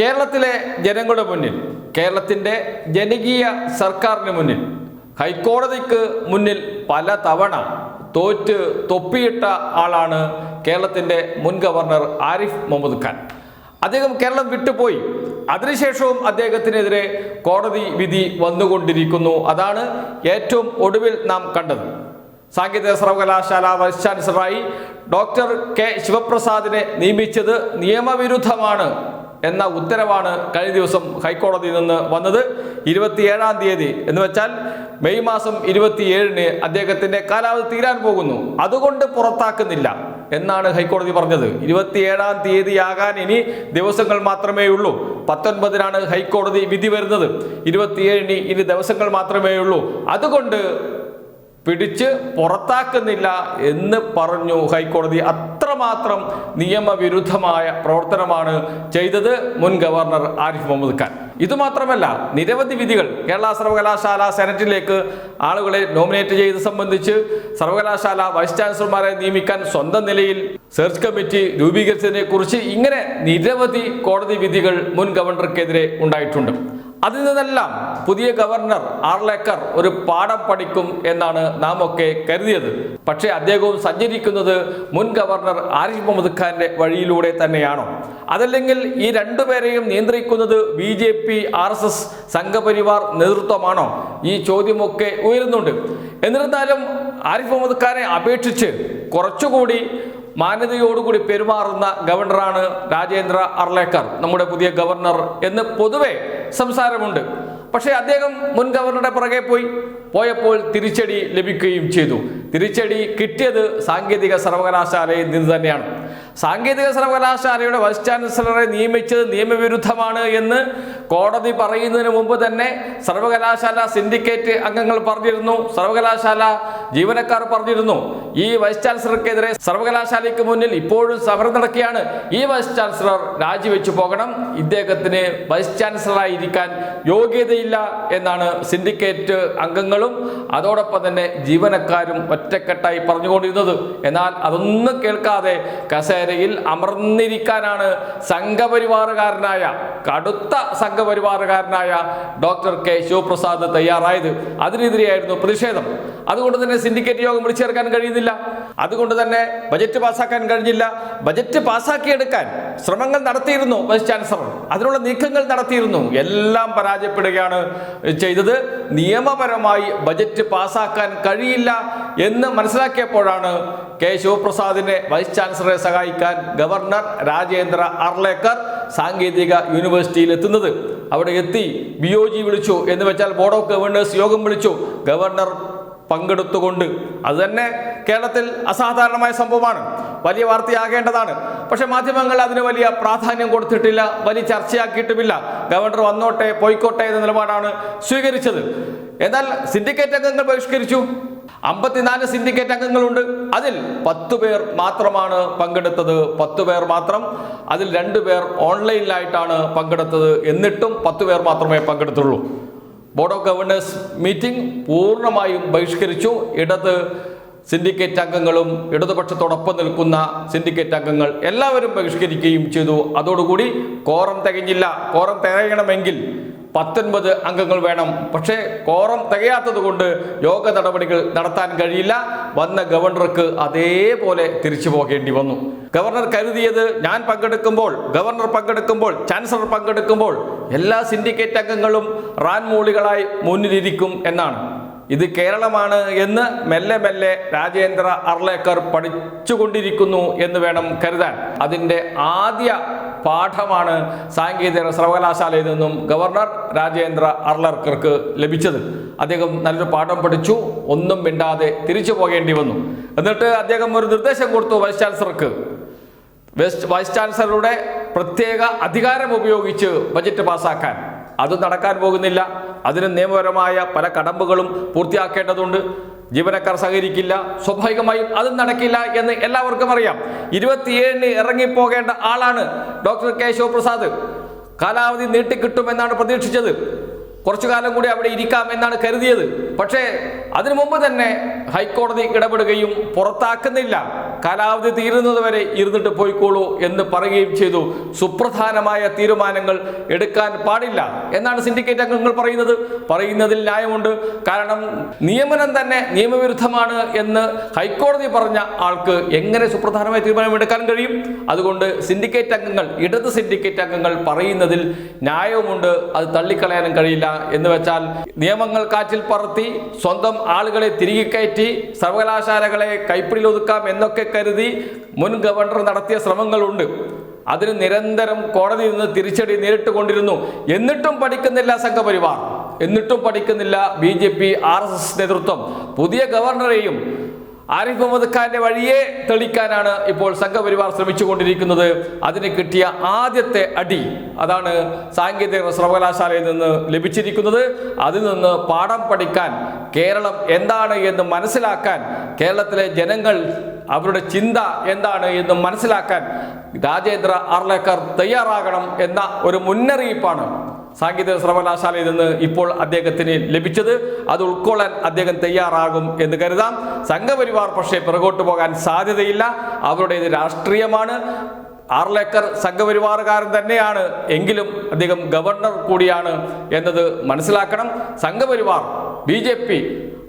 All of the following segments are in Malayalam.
കേരളത്തിലെ ജനങ്ങളുടെ മുന്നിൽ കേരളത്തിന്റെ ജനകീയ സർക്കാരിന് മുന്നിൽ ഹൈക്കോടതിക്ക് മുന്നിൽ പല തവണ തോറ്റ് തൊപ്പിയിട്ട ആളാണ് കേരളത്തിന്റെ മുൻ ഗവർണർ ആരിഫ് മുഹമ്മദ് ഖാൻ. അദ്ദേഹം കേരളം വിട്ടുപോയി. അതിനുശേഷവും അദ്ദേഹത്തിനെതിരെ കോടതി വിധി വന്നുകൊണ്ടിരിക്കുന്നു. അതാണ് ഏറ്റവും ഒടുവിൽ നാം കണ്ടത്. സാങ്കേതിക സർവകലാശാല വൈസ് ചാൻസലറായി ഡോക്ടർ കെ ശിവപ്രസാദിനെ നിയമിച്ചത് നിയമവിരുദ്ധമാണ്. എന്ന ഉത്തരവാണ് കഴിഞ്ഞ ദിവസം ഹൈക്കോടതിയിൽ നിന്ന് വന്നത്. ഇരുപത്തിയേഴാം തീയതി എന്ന് വെച്ചാൽ മെയ് മാസം ഇരുപത്തിയേഴിന് അദ്ദേഹത്തിന്റെ കാലാവധി തീരാൻ പോകുന്നു. അതുകൊണ്ട് പുറത്താക്കുന്നില്ല എന്നാണ് ഹൈക്കോടതി പറഞ്ഞത്. ഇരുപത്തിയേഴാം തീയതിയാകാൻ ഇനി ദിവസങ്ങൾ മാത്രമേ ഉള്ളൂ. പത്തൊൻപതിനാണ് ഹൈക്കോടതി വിധി വരുന്നത്. ഇരുപത്തിയേഴിന് ഇനി ദിവസങ്ങൾ മാത്രമേ ഉള്ളൂ. അതുകൊണ്ട് പിടിച്ച് പുറത്താക്കുന്നില്ല എന്ന് പറഞ്ഞു ഹൈക്കോടതി. അത്രമാത്രം നിയമവിരുദ്ധമായ പ്രവർത്തനമാണ് ചെയ്തത് മുൻ ഗവർണർ ആരിഫ് മുഹമ്മദ് ഖാൻ. ഇതുമാത്രമല്ല നിരവധി വിധികൾ കേരള സർവകലാശാല സെനറ്റിലേക്ക് ആളുകളെ നോമിനേറ്റ് ചെയ്ത് സംബന്ധിച്ച് സർവകലാശാല വൈസ് ചാൻസലർമാരെ നിയമിക്കാൻ സ്വന്തം നിലയിൽ സെർച്ച് കമ്മിറ്റി രൂപീകരിച്ചതിനെ കുറിച്ച് ഇങ്ങനെ നിരവധി കോടതി വിധികൾ മുൻ ഗവർണർക്കെതിരെ ഉണ്ടായിട്ടുണ്ട്. അതിൽ നിന്നെല്ലാം പുതിയ ഗവർണർ ആർലേക്കർ ഒരു പാഠം പഠിക്കും എന്നാണ് നാം ഒക്കെ കരുതിയത്. പക്ഷേ അദ്ദേഹവും സഞ്ചരിക്കുന്നത് മുൻ ഗവർണർ ആരിഫ് മുഹമ്മദ് ഖാന്റെ വഴിയിലൂടെ തന്നെയാണോ? അതല്ലെങ്കിൽ ഈ രണ്ടുപേരെയും നിയന്ത്രിക്കുന്നത് B J P R S S Sangh Parivar നേതൃത്വമാണോ? ഈ ചോദ്യമൊക്കെ ഉയരുന്നുണ്ട്. എന്നിരുന്നാലും ആരിഫ് മുഹമ്മദ് ഖാനെ അപേക്ഷിച്ച് കുറച്ചുകൂടി മാന്യതയോടുകൂടി പെരുമാറുന്ന ഗവർണറാണ് രാജേന്ദ്ര അർലേക്കർ നമ്മുടെ പുതിയ ഗവർണർ എന്ന് പൊതുവെ സംസാരമുണ്ട്. പക്ഷേ അദ്ദേഹം മുൻ ഗവർണറുടെ പുറകെ പോയി. പോയപ്പോൾ തിരിച്ചടി ലഭിക്കുകയും ചെയ്തു. തിരിച്ചടി കിട്ടിയത് സാങ്കേതിക സർവകലാശാലയിൽ നിന്ന് തന്നെയാണ്. സാങ്കേതിക സർവകലാശാലയുടെ വൈസ് ചാൻസലറെ നിയമിച്ചത് നിയമവിരുദ്ധമാണ് എന്ന് കോടതി പറയുന്നതിന് മുമ്പ് തന്നെ സർവകലാശാല സിൻഡിക്കേറ്റ് അംഗങ്ങൾ പറഞ്ഞിരുന്നു. സർവകലാശാല ജീവനക്കാർ പറഞ്ഞിരുന്നു. ഈ വൈസ് ചാൻസലർക്കെതിരെ സർവകലാശാലയ്ക്ക് മുന്നിൽ ഇപ്പോഴും സമരം നടക്കുകയാണ്. ഈ വൈസ് ചാൻസലർ രാജിവെച്ചു പോകണം. ഇദ്ദേഹത്തിന് വൈസ് ചാൻസലറായിരിക്കാൻ യോഗ്യതയില്ല എന്നാണ് സിൻഡിക്കേറ്റ് അംഗങ്ങളും അതോടൊപ്പം തന്നെ ജീവനക്കാരും ഒറ്റക്കെട്ടായി പറഞ്ഞുകൊണ്ടിരുന്നത്. എന്നാൽ അതൊന്നും കേൾക്കാതെ കസേരയിൽ അമർന്നിരിക്കാനാണ് സംഘപരിവാറുകാരനായ കടുത്ത സംഘപരിവാറുകാരനായ ഡോക്ടർ കെ ശിവപ്രസാദ് തയ്യാറായത്. അതിനെതിരെയായിരുന്നു പ്രതിഷേധം. അതുകൊണ്ട് തന്നെ സിൻഡിക്കേറ്റ് യോഗം വിളിച്ചേർക്കാൻ കഴിയുന്നില്ല. അതുകൊണ്ട് തന്നെ ബജറ്റ് പാസ്സാക്കാൻ കഴിഞ്ഞില്ല. ബജറ്റ് പാസ്സാക്കിയെടുക്കാൻ ശ്രമങ്ങൾ നടത്തിയിരുന്നു വൈസ് ചാൻസലർ. അതിനുള്ള നീക്കങ്ങൾ നടത്തിയിരുന്നു. എല്ലാം പരാജയപ്പെടുകയാണ് ചെയ്തത്. നിയമപരമായി ബജറ്റ് പാസ്സാക്കാൻ കഴിയില്ല എന്ന് മനസ്സിലാക്കിയപ്പോഴാണ് കെ ശിവപ്രസാദിനെ വൈസ് ചാൻസലറെ സഹായിക്കാൻ ഗവർണർ രാജേന്ദ്ര അർലേക്കർ സാങ്കേതിക യൂണിവേഴ്സിറ്റിയിൽ എത്തുന്നത്. അവിടെ എത്തി ബി ജി വിളിച്ചു എന്ന് വെച്ചാൽ ബോർഡ് ഓഫ് ഗവർണേഴ്സ് യോഗം വിളിച്ചു. ഗവർണർ പങ്കെടുത്തുകൊണ്ട്. അത് തന്നെ കേരളത്തിൽ അസാധാരണമായ സംഭവമാണ്. വലിയ വാർത്തയാകേണ്ടതാണ്. പക്ഷെ മാധ്യമങ്ങൾ അതിന് വലിയ പ്രാധാന്യം കൊടുത്തിട്ടില്ല വലിയ ചർച്ചയാക്കിയിട്ടുമില്ല. ഗവർണർ വന്നോട്ടെ പോയിക്കോട്ടെ എന്ന നിലപാടാണ് സ്വീകരിച്ചത്. എന്നാൽ സിൻഡിക്കേറ്റ് അംഗങ്ങൾ ബഹിഷ്കരിച്ചു. അമ്പത്തിനാല് സിൻഡിക്കേറ്റ് അംഗങ്ങളുണ്ട്. അതിൽ പത്തു പേർ മാത്രമാണ് പങ്കെടുത്തത്. പത്തു പേർ മാത്രം. അതിൽ രണ്ടു പേർ ഓൺലൈനിലായിട്ടാണ് പങ്കെടുത്തത്. എന്നിട്ടും പത്തു പേർ മാത്രമേ പങ്കെടുത്തുള്ളൂ. ബോർഡ് ഓഫ് ഗവർണേഴ്സ് മീറ്റിംഗ് പൂർണമായും ബഹിഷ്കരിച്ചു. ഇടത് സിൻഡിക്കേറ്റ് അംഗങ്ങളും ഇടതുപക്ഷത്തോടൊപ്പം നിൽക്കുന്ന സിൻഡിക്കേറ്റ് അംഗങ്ങൾ എല്ലാവരും ബഹിഷ്കരിക്കുകയും ചെയ്തു. അതോടുകൂടി കോറം തികഞ്ഞില്ല. കോറം തികയണമെങ്കിൽ പത്തൊൻപത് അംഗങ്ങൾ വേണം. പക്ഷേ കോറം തികയാത്തത് കൊണ്ട് യോഗ നടപടികൾ നടത്താൻ കഴിയില്ല. വന്ന ഗവർണർക്ക് അതേപോലെ തിരിച്ചു പോകേണ്ടി വന്നു. ഗവർണർ കരുതിയത് ഞാൻ പങ്കെടുക്കുമ്പോൾ ഗവർണർ പങ്കെടുക്കുമ്പോൾ ചാൻസലർ പങ്കെടുക്കുമ്പോൾ എല്ലാ സിൻഡിക്കേറ്റ് അംഗങ്ങളും റാൻമൂളികളായി മുന്നിലിരിക്കും എന്നാണ്. ഇത് കേരളമാണ് എന്ന് മെല്ലെ മെല്ലെ രാജേന്ദ്ര അർലേക്കർ പഠിച്ചുകൊണ്ടിരിക്കുന്നു എന്ന് വേണം കരുതാൻ. അതിന്റെ ആദ്യ പാഠമാണ് സാങ്കേതിക സർവകലാശാലയിൽ നിന്നും ഗവർണർ രാജേന്ദ്ര അർലർക്കർക്ക് ലഭിച്ചത്. അദ്ദേഹം നല്ലൊരു പാഠം പഠിച്ചു. ഒന്നും മിണ്ടാതെ തിരിച്ചു പോകേണ്ടി വന്നു. എന്നിട്ട് അദ്ദേഹം ഒരു നിർദ്ദേശം കൊടുത്തു വൈസ് ചാൻസലർക്ക്. വൈസ് ചാൻസലറുടെ പ്രത്യേക അധികാരം ഉപയോഗിച്ച് ബജറ്റ് പാസ്സാക്കാൻ അത് നടക്കാൻ പോകുന്നില്ല. അതിന് നിയമപരമായ പല കടമ്പകളും പൂർത്തിയാക്കേണ്ടതുണ്ട്. ജീവനക്കാർ സഹകരിക്കില്ല. സ്വാഭാവികമായും അതും നടക്കില്ല എന്ന് എല്ലാവർക്കും അറിയാം. ഇരുപത്തിയേഴിന് ഇറങ്ങിപ്പോകേണ്ട ആളാണ് ഡോക്ടർ കെ പ്രസാദ് കാലാവധി നീട്ടിക്കിട്ടുമെന്നാണ് പ്രതീക്ഷിച്ചത്. കുറച്ചു കാലം കൂടി അവിടെ ഇരിക്കാം എന്നാണ് കരുതിയത്. പക്ഷേ അതിനു മുമ്പ് തന്നെ ഹൈക്കോടതി ഇടപെടുകയും പുറത്താക്കുന്നില്ല. കാലാവധി തീരുന്നത് വരെ ഇരുന്നിട്ട് പോയിക്കോളൂ എന്ന് പറയുകയും ചെയ്തു. സുപ്രധാനമായ തീരുമാനങ്ങൾ എടുക്കാൻ പാടില്ല എന്നാണ് സിൻഡിക്കേറ്റ് അംഗങ്ങൾ പറയുന്നത്. പറയുന്നതിൽ ന്യായമുണ്ട്. കാരണം നിയമനം തന്നെ നിയമവിരുദ്ധമാണ് എന്ന് ഹൈക്കോടതി പറഞ്ഞ ആൾക്ക് എങ്ങനെ സുപ്രധാനമായ തീരുമാനം എടുക്കാൻ കഴിയും? അതുകൊണ്ട് സിൻഡിക്കേറ്റ് അംഗങ്ങൾ ഇടത് സിൻഡിക്കേറ്റ് അംഗങ്ങൾ പറയുന്നതിൽ ന്യായവുമുണ്ട്. അത് തള്ളിക്കളയാനും കഴിയില്ല എന്ന് വെച്ചാൽ നിയമങ്ങൾ കാറ്റിൽ പറത്തി സ്വന്തം ആളുകളെ തിരികെ കയറ്റി സർവകലാശാലകളെ കൈപ്പിടിയിൽ ഒതുക്കാം എന്നൊക്കെ കരുതി മുൻ ഗവർണർ നടത്തിയ ശ്രമങ്ങളുണ്ട്. അതിന് നിരന്തരം കോടതിയിൽ നിന്ന് തിരിച്ചടി നേരിട്ട് കൊണ്ടിരുന്നു. എന്നിട്ടും പഠിക്കുന്നില്ല സംഘപരിവാർ. എന്നിട്ടും പഠിക്കുന്നില്ല B J P R S S നേതൃത്വം. പുതിയ ഗവർണറെയും ആരിഫ് മുഹമ്മദ് ഖാന്റെ വഴിയെ തെളിക്കാനാണ് ഇപ്പോൾ സംഘപരിവാർ ശ്രമിച്ചുകൊണ്ടിരിക്കുന്നത്. അതിന് കിട്ടിയ ആദ്യത്തെ അടി അതാണ് സാങ്കേതിക സർവകലാശാലയിൽ നിന്ന് ലഭിച്ചിരിക്കുന്നത്. അതിൽ നിന്ന് പാഠം പഠിക്കാൻ കേരളം എന്താണ് എന്ന് മനസ്സിലാക്കാൻ കേരളത്തിലെ ജനങ്ങൾ അവരുടെ ചിന്ത എന്താണ് എന്ന് മനസ്സിലാക്കാൻ രാജേന്ദ്ര അർലേക്കർ തയ്യാറാകണം എന്ന ഒരു മുന്നറിയിപ്പാണ് സാങ്കേതിക സർവകലാശാലയിൽ നിന്ന് ഇപ്പോൾ അദ്ദേഹത്തിന് ലഭിച്ചത്. അത് ഉൾക്കൊള്ളാൻ അദ്ദേഹം തയ്യാറാകും എന്ന് കരുതാം. സംഘപരിവാർ പക്ഷേ പിറകോട്ട് പോകാൻ സാധ്യതയില്ല. അവരുടേത് രാഷ്ട്രീയമാണ്. ആർലേക്കർ സംഘപരിവാറുകാരൻ തന്നെയാണ്. എങ്കിലും അദ്ദേഹം ഗവർണർ കൂടിയാണ് എന്നത് മനസ്സിലാക്കണം. Sangh Parivar B J P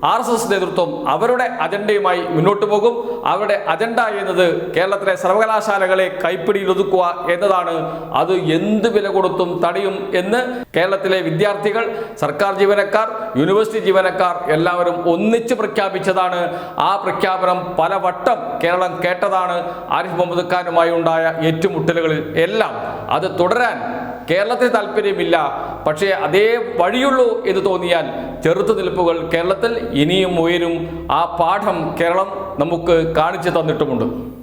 R S S നേതൃത്വം അവരുടെ അജണ്ടയുമായി മുന്നോട്ട് പോകും. അവരുടെ അജണ്ട എന്നത് കേരളത്തിലെ സർവകലാശാലകളെ കൈപ്പിടിയിൽ ഒതുക്കുക എന്നതാണ്. അത് എന്ത് വില കൊടുത്തും തടയും എന്ന് കേരളത്തിലെ വിദ്യാർത്ഥികൾ സർക്കാർ ജീവനക്കാർ യൂണിവേഴ്സിറ്റി ജീവനക്കാർ എല്ലാവരും ഒന്നിച്ച് പ്രഖ്യാപിച്ചതാണ്. ആ പ്രഖ്യാപനം പലവട്ടം കേരളം കേട്ടതാണ്. ആരിഫ് മുഹമ്മദ് ഖാനുമായി ഉണ്ടായ ഏറ്റുമുട്ടലുകളിൽ എല്ലാം അത് തുടരാൻ കേരളത്തിന് താല്പര്യമില്ല. പക്ഷേ അതേ വഴിയുള്ളൂ എന്ന് തോന്നിയാൽ ചെറുത്തുനിൽപ്പുകൾ കേരളത്തിൽ ഇനിയും ഉയരും. ആ പാഠം കേരളം നമുക്ക് കാണിച്ചു തന്നിട്ടുമുണ്ട്.